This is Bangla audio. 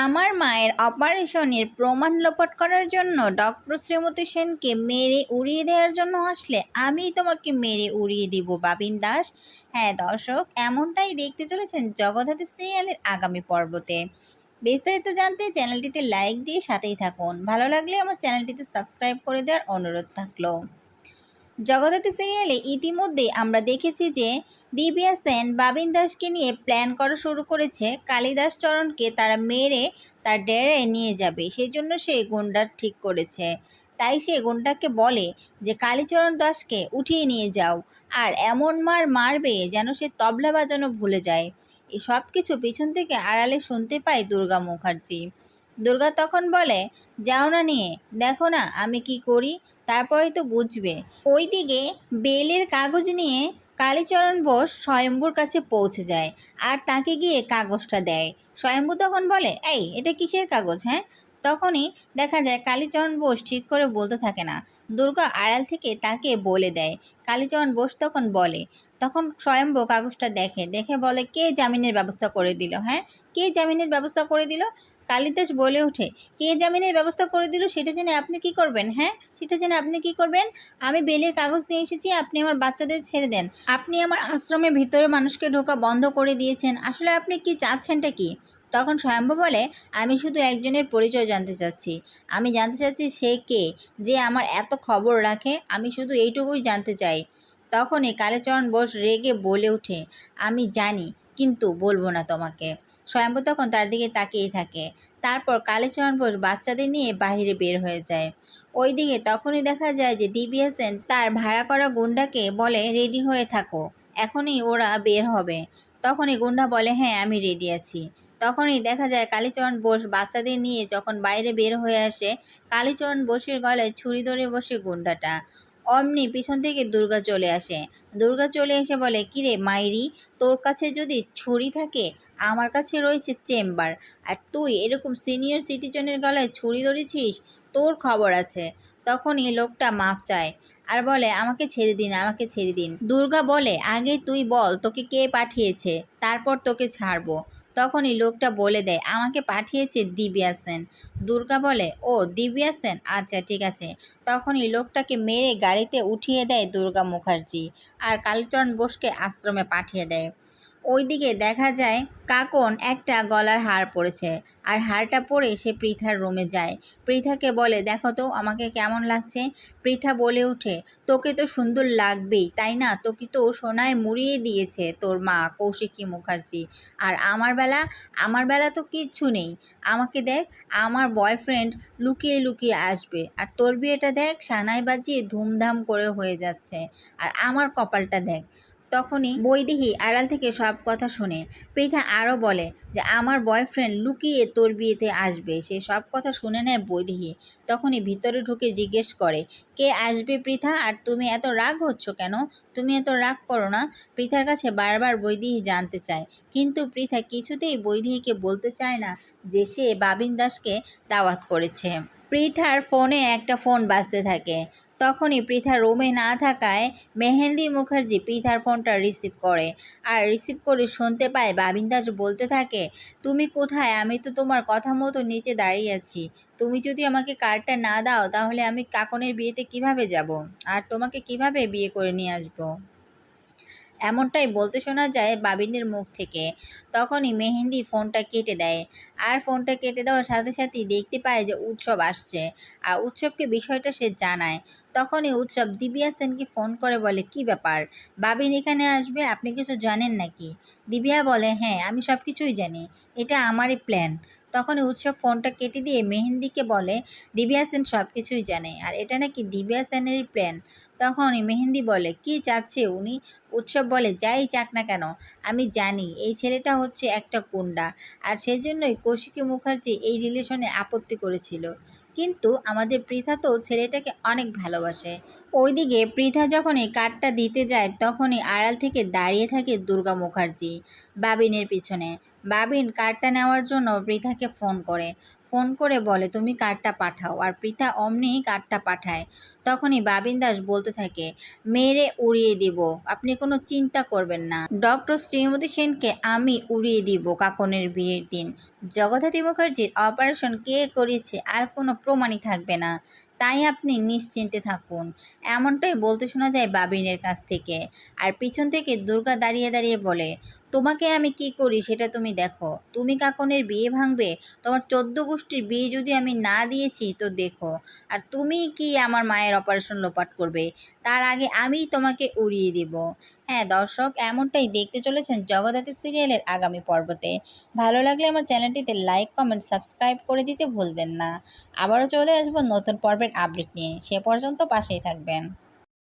আমার মায়ের অপারেশনের প্রমাণ লোপাট করার জন্য ডক্টর শ্রীমতী সেনকে মেরে উড়িয়ে দেওয়ার জন্য আসলে আমি তোমাকে মেরে উড়িয়ে দিব, বাবিন দাস। হ্যাঁ দর্শক, এমনটাই দেখতে চলেছেন জগদ্ধাত্রী সিরিয়ালের আগামী পর্বতে। বিস্তারিত জানতে চ্যানেলটিতে লাইক দিয়ে সাথেই থাকুন। ভালো লাগলে আমার চ্যানেলটিতে সাবস্ক্রাইব করে দেওয়ার অনুরোধ থাকল। জগদ্ধাত্রী সিরিয়ালে ইতিমধ্যে আমরা দেখেছি যে দিব্যা সেন, বাবিন দাসকে নিয়ে প্ল্যান করা শুরু করেছে। কালিদাস চরণকে তারা মেরে তার ডেরায় নিয়ে যাবে। সেই জন্য সে গুন্ডা ঠিক করেছে। তাই সে গুন্ডাকে বলে যে, কালীচরণ দাসকে উঠিয়ে নিয়ে যাও আর এমন মার মারবে যেন সে তবলা বাজানো ভুলে যায়। এই সব কিছু পিছন থেকে আড়ালে শুনতে পায় দুর্গা মুখার্জি। দুর্গা তখন বলে, যাও না নিয়ে, দেখো না আমি কি করি তারপরেই তো বুঝবে। ওইদিকে বেলের কাগজ নিয়ে কালীচরণ বোস স্বয়ম্ভুর কাছে পৌঁছে যায় আর তাকে গিয়ে কাগজটা দেয়। স্বয়ম্ভু তখন বলে, এই, এটা কিসের কাগজ হ্যাঁ? তখনই দেখা যায় কালীচরণ বোস ঠিক করে বলতে থাকে না। দুর্গা আড়াল থেকে তাকে বলে দেয়। কালীচরণ বোস তখন বলে, তখন স্বয়ম্ভু কাগজটা দেখে দেখে বলে, কে জামিনের ব্যবস্থা করে দিল হ্যাঁ? কে জামিনের ব্যবস্থা করে দিল? কালিদাস বলে ওঠে, কে জামিনের ব্যবস্থা করে দিল সেটা জেনে আপনি কি করবেন হ্যাঁ? সেটা জেনে আপনি কি করবেন? আমি বেলের কাগজ নিয়ে এসেছি, আপনি আমার বাচ্চাদের ছেড়ে দেন। আপনি আমার আশ্রমের ভিতরে মানুষকে ঢোকা বন্ধ করে দিয়েছেন। আসলে আপনি কি চাচ্ছেনটা কি? তখন স্বয়ম্ভু বলে, আমি শুধু একজনের পরিচয় জানতে চাচ্ছি। আমি জানতে চাচ্ছি সে কে, যে আমার এত খবর রাখে, আমি শুধু এইটুকুই জানতে চাই। তখনই কালীচরণ বোস রেগে বলে ওঠে, আমি জানি, কিন্তু বলব না তোমাকে। স্বয়ম্ভু তখন তার দিকে তাকিয়ে থাকে। তারপর কালীচরণ বোস বাচ্চাদের নিয়ে বাইরে বের হয়ে যায়। ওইদিকে তখনই দেখা যায় যে দিব্যা সেন তার ভাড়া করা গুন্ডাকে বলে, রেডি হয়ে থাকো, এখনই ওরা বের হবে। তখনই গুন্ডা বলে হ্যাঁ আমি রেডি আছি। তখনই দেখা যায় কালীচরণ বোস বাচ্চাদের নিয়ে যখন বাইরে বের হয়ে আসে, কালীচরণ বোসের গলায় ছুরি ধরে বসে গুন্ডাটা। অমনি পিছন থেকে দুর্গা চলে আসে। দুর্গা চলে এসে বলে, কিরে মাইরি, তোর কাছে যদি ছুরি থাকে, আমার কাছে রয়েছে চেম্বার। আর তুই এরকম সিনিয়র সিটিজনের গলায় ছুরি ধরেছিস, তোর খবর আছে। তখনই লোকটা মাফ চায় আর বলে, আমাকে ছেড়ে দিন, আমাকে ছেড়ে দিন। দুর্গা বলে, আগে তুই বল, তোকে কে পাঠিয়েছে? তারপর তোকে ছাড়বো। তখনই লোকটা বলে দেয়, আমাকে পাঠিয়েছে দিব্যা সেন। দুর্গা বলে, ও, দিব্যা সেন? আচ্ছা ঠিক আছে। তখনই লোকটাকে মেরে গাড়িতে উঠিয়ে দেয় দুর্গা মুখার্জি আর কালীচরণ বোসকে আশ্রমে পাঠিয়ে দেয়। ওইদিকে দেখা যায় কাকন একটা গলার হার পরেছে, আর হারটা পরে সে পৃথার রুমে যায়। পৃথাকে বলে, দেখো তো, আমাকে কেমন লাগছে? পৃথা বলে ওঠে, তোকে তো সুন্দর লাগবেই, তাই না? তোকে তো সোনায় মুড়িয়ে দিয়েছে তোর মা, কৌশিকী মুখার্জি। আর আমার বেলা আমার বেলা তো কিচ্ছু নেই। আমাকে দেখ, আমার বয়ফ্রেন্ড লুকিয়ে লুকিয়ে আসবে। আর তোর বিয়েটা দেখ, সানাই বাজিয়ে ধুমধাম করে হয়ে যাচ্ছে। আর আমার কপালটা দেখ তখনই বৈদেহী আড়াল থেকে সব কথা শুনে। পৃথা আরও বলে যে, আমার বয়ফ্রেন্ড লুকিয়ে তোর বিয়েতে আসবে। সে সব কথা শুনে নেয় বৈদেহী। তখনই ভিতরে ঢুকে জিজ্ঞেস করে, কে আসবে পৃথা? আর তুমি এত রাগ হচ্ছ কেন? তুমি এত রাগ করো না? পৃথার কাছে বারবার বৈদেহী জানতে চায়। কিন্তু পৃথা কিছুতেই বৈদেহীকে বলতে চায় না যে, সে বাবিন দাসকে দাওয়াত করেছে। পৃথার ফোনে একটা ফোন বাজতে থাকে। তখনই পৃথা রুমে না থাকায় মেহেন্দি মুখার্জি পৃথার ফোনটা রিসিভ করে। আর রিসিভ করে শুনতে পায় বাবিন দাস বলতে থাকে, তুমি কোথায়? আমি তো তোমার কথা মতো নিচে দাঁড়িয়ে আছি। তুমি যদি আমাকে কার্ডটা না দাও, তাহলে আমি কাকনের বিয়েতে কীভাবে যাব? আর তোমাকে কীভাবে বিয়ে করে নিয়ে আসব? এমনটাই বলতে শোনা যায় বাবিনের মুখ থেকে। তখনই মেহেন্দি ফোনটা কেটে দেয়। আর ফোনটা কেটে দেওয়ার সাথে সাথেই দেখতে পায় যে উৎসব আসছে। আর উৎসবকে বিষয়টা সে জানায়। তখনই উৎসব দিবিয়া সেনকে ফোন করে বলে, কি ব্যাপার? বাবিন এখানে আসবে? আপনি কিছু জানেন নাকি? দিব্যা বলে হ্যাঁ আমি সব কিছুই জানি। এটা আমারই প্ল্যান। তখনই উৎসব ফোনটা কেটে দিয়ে মেহেন্দিকে বলে, দিব্যা সেন সব কিছুই জানে, আর এটা নাকি দিব্যা সেনের প্ল্যান? তখনই মেহেন্দি বলে, কি চাচ্ছে উনি? উৎসব বলে, যাই চাক না কেন, আমি জানি, এই ছেলেটা হচ্ছে একটা কুন্ডা আর সেজন্যই কৌশিকী মুখার্জি এই রিলেশনে আপত্তি করেছিল। কিন্তু আমাদের পৃথা তো ছেলেটাকে অনেক ভালোবাসে। ওইদিকে পৃথা যখন এই কার্ডটা দিতে যায়, তখনই আড়াল থেকে দাঁড়িয়ে থাকে দুর্গা মুখার্জি, বাবিনের পিছনে। বাবিন, কার্ডটা নেওয়ার জন্য পৃথাকে ফোন করে। ফোন করে বলে, তুমি কার্ডটা পাঠাও। আর পৃথা অমনি কার্ডটা পাঠায়। তখনই বাবিন দাস বলতে থাকে, মেরে উড়িয়ে দিব। আপনি কোনো চিন্তা করবেন না। ডক্টর শ্রীমতী সেনকে আমি উড়িয়ে দিব কাকনের বিয়ের দিন। জগদ্ধাত্রী মুখার্জির অপারেশন কে করেছে আর কোনো প্রমাণই থাকবে না। তাই আপনি নিশ্চিন্তে থাকুন। এমনটাই বলতে শোনা যায় বাবিনের কাছ থেকে। আর পিছন থেকে দুর্গা দাঁড়িয়ে দাঁড়িয়ে বলে, তোমাকে আমি কি করি সেটা তুমি দেখো। তুমি কাকনের বিয়ে ভাঙবে, তোমার চোদ্দ গোষ্ঠীর বিয়ে যদি আমি না দিয়েছি তো দেখো। আর তুমি কি আমার মায়ের অপারেশন লোপাট করবে, তার আগে আমিই তোমাকে উড়িয়ে দিব। হ্যাঁ দর্শক, এমনটাই দেখতে চলেছেন জগদ্ধাত্রী সিরিয়ালের আগামী পর্বতে। ভালো লাগলে আমার চ্যানেলটিতে লাইক, কমেন্ট, সাবস্ক্রাইব করে দিতে ভুলবেন না। আবারও চলে আসব নতুন পর্বের আপডেট নিয়ে সে পর্যন্ত পাশেই থাকবেন।